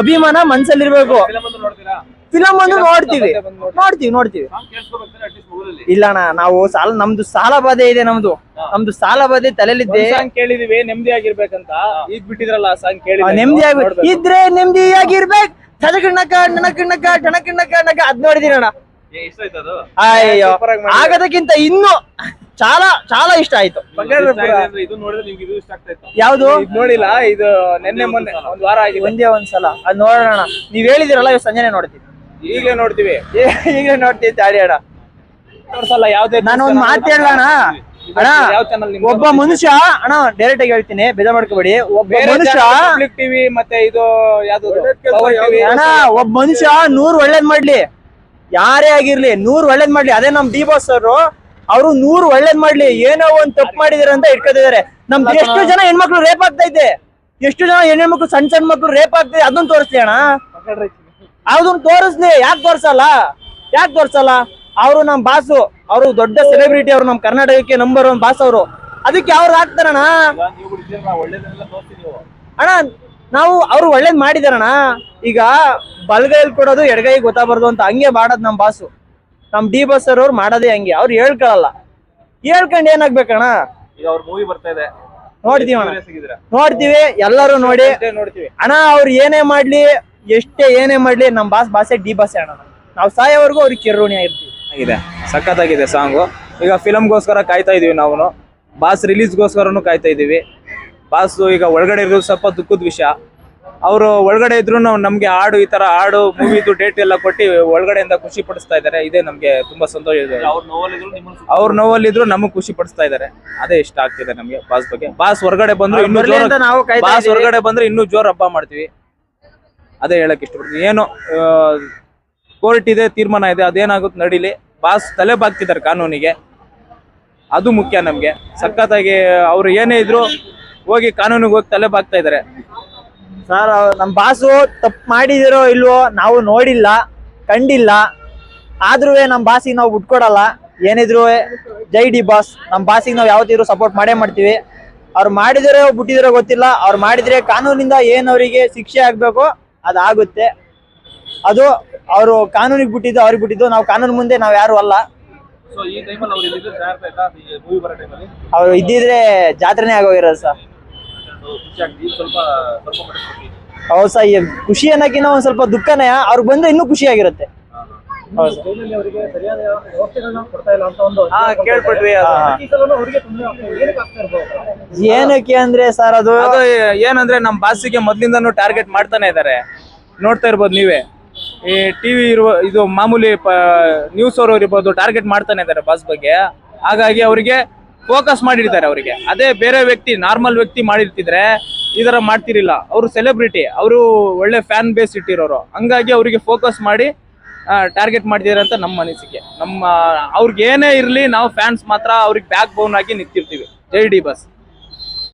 ಅಭಿಮಾನ ಮನ್ಸಲ್ಲಿರ್ಬೇಕು ಫಿಲಮ್ ಒಂದು ನೋಡ್ತೀವಿ. ನೋಡ್ತೀವಿ ನೋಡ್ತೀವಿ ಸಾಂಗ್ ಕೇಳಿಸ್ಕೋಬೇಕಾದ್ರೆ ಅಟ್ಲೀಸ್ಟ್ ಮೊಬೈಲಲ್ಲಿ ಇಲ್ಲ ಅಣ್ಣ ನಾವು ಸಾಲ ನಮ್ದು ಸಾಲ ಬಾಧೆ ಇದೆ ನಮ್ದು ನಮ್ದು ಸಾಲ ಬಾಧೆ ತಲೆಲಿದ್ದೆ ಕೇಳಿದೀವಿ ನೆಮ್ಮದಿ ಆಗಿರ್ಬೇಕಂತ ಈಗ ಬಿಟ್ಟಿದ್ರಲ್ಲ ಸಾಂಗ್ ಕೇಳಿ ನೆಮ್ಮದಿ ಆಗ್ಬೇಕು ಇದ್ರೆ ನೆಮ್ಮದಿಯಾಗಿರ್ಬೇಕು ತನಕಣ್ಣಕ ನನಕಣ್ಣಕ ಟಣಕಣ್ಣಕ ನಕ ಅದ್ ಅದು ಅಯ್ಯೋ ಆಗದಕ್ಕಿಂತ ಇನ್ನು చాలా చాలా ಇಷ್ಟ ಆಯ್ತು ಇಷ್ಟ ಆಗಿದೆ ಅಂದ್ರೆ ಇದು ನೋಡಿದ್ರೆ ನಿಮ್ಗೆ ಇದು ಇಷ್ಟ ಆಗ್ತಾ ಇತ್ತು ಯಾವ್ದು ಇದ್ ನೋಡಿಲ್ಲ ಇದು ನಿನ್ನೆ ಮೊನ್ನೆ ಒಂದ್ ವಾರ ಆಗಿದೆ ಒಂದೇ ಒಂದ್ಸಲ ಅದ್ ನೋಡೋಣ ನೀವ್ ಹೇಳಿದಿರಲ್ಲ ಇವತ್ತು ಸಂಜೆನೆ ನೋಡ್ತೀವಿ ಈಗಲೇ ನೋಡ್ತೀವಿ ಈಗಲೇ ನೋಡ್ತೀವಿ ತಾಡಿ ಅಣ್ಣ ತೋರ್ಸಲ್ಲ ಯಾವ್ದೇ ನಾನು ಒಂದ್ ಮಾತು ಹೇಳೋಣ ಅಣ್ಣ ಯಾವ ಚಾನಲ್ ಒಬ್ಬ ಮನುಷ್ಯ ಅಣ್ಣ ಡೈರೆಕ್ಟ್ ಆಗಿ ಹೇಳ್ತೀನಿ ಬೇಜಾರ್ ಮಾಡ್ಕೋಬೇಡಿ ಒಬ್ಬ ಮನುಷ್ಯ ಪಬ್ಲಿಕ್ ಟಿವಿ ಮತ್ತೆ ಇದು ಯಾವ್ದು ಪವರ್ ಟಿವಿ ಅಣ್ಣ ಒಬ್ಬ ಮನುಷ್ಯ ನೂರ್ ಒಳ್ಳೇದ್ ಮಾಡ್ಲಿ ಯಾರೇ ಆಗಿರ್ಲಿ ನೂರ್ ಒಳ್ಳೇದ್ ಮಾಡ್ಲಿ ಅದೇ ನಮ್ ಡಿ ಬಾಸ್ ಅವರು ಅವರು ನೂರು ಒಳ್ಳೇದ್ ಮಾಡ್ಲಿ ಏನೋ ಒಂದ್ ತಪ್ಪು ಮಾಡಿದಾರೆ ಅಂತ ಇಟ್ಕೋತಿದಾರೆ ನಮ್ ಎಷ್ಟು ಜನ ಹೆಣ್ಮಕ್ಳು ರೇಪ್ ಆಗ್ತಾ ಇದೆ? ಎಷ್ಟು ಜನ ಹೆಣ್ಮಕ್ಳು ಸಣ್ಣ ಸಣ್ಣ ಮಕ್ಳು ರೇಪ್ ಆಗ್ತಿದೆ ಅದನ್ನ ತೋರಿಸ್ಲಿ ಅಣ್ಣ. ಅದನ್ನ ತೋರಿಸ್ಲಿ. ಯಾಕೆ ತೋರ್ಸಲ್ಲ? ಯಾಕೆ ತೋರ್ಸಲ್ಲ? ಅವರು ನಮ್ ಬಾಸು. ಅವರು ದೊಡ್ಡ ಸೆಲೆಬ್ರಿಟಿ ಅವರು ನಮ್ ಕರ್ನಾಟಕಕ್ಕೆ ನಂಬರ್ ಒನ್ ಬಾಸ್ ಅವರು. ಅದಕ್ಕೆ ಅವ್ರು ಹಾಕ್ತಾರಣ ಅಣ್ಣ ನಾವು ಅವ್ರು ಒಳ್ಳೇದ್ ಮಾಡಿದಾರಣ್ಣ. ಈಗ ಬಲಗೈಲಿ ಕೊಡೋದು ಎಡಗೈ ಗೊತ್ತಾಗ್ಬಾರ್ದು ಅಂತ ಹಂಗೆ ಮಾಡೋದು ನಮ್ ಬಾಸು. ನಮ್ ಡಿ ಬಸ್ ಅವ್ರು ಮಾಡೋದೇ ಹಂಗೆ. ಅವ್ರು ಹೇಳ್ಕೊಳಲ್ಲ. ಹೇಳ್ಕೊಂಡ್ ಏನಾಗ್ಬೇಕಣ್ಣ? ಈಗ ಅವ್ರ ಮೂವಿ ಬರ್ತಾ ಇದೆ. ನೋಡ್ತೀವಿ ಅಣ್ಣ. ನೋಡ್ತೀವಿ ಎಲ್ಲರೂ ನೋಡಿ. ನೋಡ್ತೀವಿ. ಅಣ್ಣ ಅವ್ರು ಏನೇ ಮಾಡ್ಲಿ ಎಷ್ಟೇ ಏನೇ ಮಾಡ್ಲಿ ನಮ್ ಬಾಸ್ ಬಾಸೆ ಡಿ ಬಾಸೆ ಅಣ್ಣ ನಾವು ಸಾಯೋವರೆಗೂ ಅವ್ರಿಗೆ ಕಿರುಣಿ ಆಗಿರ್ತೀವಿ. ಆಗಿದೆ. ಸಖತ್ತಾಗಿದೆ ಸಾಂಗು. ಈಗ ಫಿಲಮ್ಗೋಸ್ಕರ ಕಾಯ್ತಾ ಇದೀವಿ ನಾವು ಬಾಸ್ ರಿಲೀಸ್ಗೋಸ್ಕರನು ಕಾಯ್ತಾ ಇದೀವಿ. ಬಾಸ್ ಈಗ ಒಳಗಡೆ ಇರೋದು ಸ್ವಲ್ಪ ದುಃಖದ ವಿಷಯ. ಅವರು ಒಳಗಡೆ ಇದ್ರು ನಮ್ಗೆ ಹಾಡು ಈ ತರ ಹಾಡು ಮೂವಿದು ಡೇಟ್ ಎಲ್ಲ ಕೊಟ್ಟು ಒಳಗಡೆಯಿಂದ ಖುಷಿ ಪಡಿಸ್ತಾ ಇದ್ದಾರೆ. ಇದೇ ನಮ್ಗೆ ತುಂಬಾ ಸಂತೋಷ ಇದೆ. ಅವ್ರ ನೋವಲ್ಲಿದ್ರು ನಮಗ್ ಖುಷಿ ಪಡಿಸ್ತಾ ಇದ್ದಾರೆ. ಅದೇ ಇಷ್ಟ ಆಗ್ತಿದೆ ನಮ್ಗೆ ಬಾಸ್ ಬಗ್ಗೆ. ಬಾಸ್ ಹೊರಗಡೆ ಬಂದ್ರು ಇನ್ನೂ ಬಾಸ್. ಹೊರಗಡೆ ಬಂದ್ರೆ ಇನ್ನೂ ಜೋರ್ ಹಬ್ಬ ಮಾಡ್ತೀವಿ. ಅದೇ ಹೇಳಕ್ ಇಷ್ಟಪಡ್ತೀನಿ. ಏನು ಕೋರ್ಟ್ ಇದೆ ತೀರ್ಮಾನ ಇದೆ ಅದೇನಾಗುತ್ತೆ ನಡೀಲಿ. ಬಾಸ್ ತಲೆ ಬಾಗ್ತಿದ್ದಾರೆ ಕಾನೂನಿಗೆ. ಅದು ಮುಖ್ಯ ನಮ್ಗೆ. ಸಖತ್ತಾಗಿ ಅವ್ರು ಏನೇ ಇದ್ರು ಹೋಗಿ ಕಾನೂನಿಗೆ ಹೋಗಿ ತಲೆ ಬಾಗ್ತಾ ಇದ್ದಾರೆ. ಸರ್ ನಮ್ಮ ಬಾಸು ತಪ್ಪು ಮಾಡಿದಿರೋ ಇಲ್ವೋ ನಾವು ನೋಡಿಲ್ಲ ಕಂಡಿಲ್ಲ. ಆದ್ರೂ ನಮ್ಮ ಬಾಸಿಗೆ ನಾವು ಬಿಟ್ಕೊಡಲ್ಲ. ಏನಿದ್ರು ಜೈ ಡಿ ಬಾಸ್. ನಮ್ಮ ಬಾಸಿಗೆ ನಾವು ಯಾವತ್ತಿದ್ರು ಸಪೋರ್ಟ್ ಮಾಡೇ ಮಾಡ್ತೀವಿ. ಅವ್ರು ಮಾಡಿದರೆ ಬಿಟ್ಟಿದಿರೋ ಗೊತ್ತಿಲ್ಲ. ಅವ್ರು ಮಾಡಿದ್ರೆ ಕಾನೂನಿಂದ ಏನು ಅವರಿಗೆ ಶಿಕ್ಷೆ ಆಗಬೇಕು ಅದಾಗುತ್ತೆ. ಅದು ಅವರು ಕಾನೂನಿಗೆ ಬಿಟ್ಟಿದ್ದು ಅವ್ರಿಗೆ ಬಿಟ್ಟಿದ್ದು. ನಾವು ಕಾನೂನು ಮುಂದೆ ನಾವು ಯಾರು ಅಲ್ಲ. ಅವರು ಇದ್ದಿದ್ರೆ ಜಾತ್ರೆನೇ ಆಗೋಗಿರೋದು ಸರ್ ಸ್ವಲ್ಪ ಹೌದು ಸರ್ ಖುಷಿ ಅನ್ನೋಕ್ಕಿಂತ ಒಂದ್ ಸ್ವಲ್ಪ ದುಃಖನೇ. ಅವ್ರು ಬಂದ್ರೆ ಇನ್ನೂ ಖುಷಿಯಾಗಿರುತ್ತೆ. ಏನಕ್ಕೆ ಅಂದ್ರೆ ಸರ್ ಅದು ಅದು ಏನಂದ್ರೆ ನಮ್ ಬಾಸಿಗೆ ಮೊದ್ಲಿಂದಾನು ಟಾರ್ಗೆಟ್ ಮಾಡ್ತಾನೆ ಇದ್ದಾರೆ ನೋಡ್ತಾ ಇರ್ಬೋದು ನೀವೇ. ಈ ಟಿವಿ ಇರುವ ಇದು ಮಾಮೂಲಿ ನ್ಯೂಸ್ ಅವರು ಇರ್ಬೋದು ಟಾರ್ಗೆಟ್ ಮಾಡ್ತಾನೆ ಇದ್ದಾರೆ ಬಾಸ್ ಬಗ್ಗೆ. ಹಾಗಾಗಿ ಅವರಿಗೆ ಫೋಕಸ್ ಮಾಡಿರ್ತಾರೆ ಅವರಿಗೆ. ಅದೇ ಬೇರೆ ವ್ಯಕ್ತಿ, ನಾರ್ಮಲ್ ವ್ಯಕ್ತಿ ಮಾಡಿರ್ತಿದ್ರೆ ಈ ತರ ಮಾಡ್ತಿರಿಲ್ಲ. ಅವರು ಸೆಲೆಬ್ರಿಟಿ, ಅವರು ಒಳ್ಳೆ ಫ್ಯಾನ್ ಬೇಸ್ ಇಟ್ಟಿರೋರು. ಹಂಗಾಗಿ ಅವರಿಗೆ ಫೋಕಸ್ ಮಾಡಿ ಟಾರ್ಗೆಟ್ ಮಾಡ್ತಿದ್ದಾರೆ ಅಂತ ನಮ್ಮ ಅನಿಸಿಕೆ. ನಮ್ಮ, ಅವ್ರಿಗೆ ಏನೇ ಇರಲಿ, ನಾವು ಫ್ಯಾನ್ಸ್ ಮಾತ್ರ ಅವ್ರಿಗೆ ಬ್ಯಾಕ್ ಬೋನ್ ಆಗಿ ನಿಂತಿರ್ತೀವಿ. Jai D boss.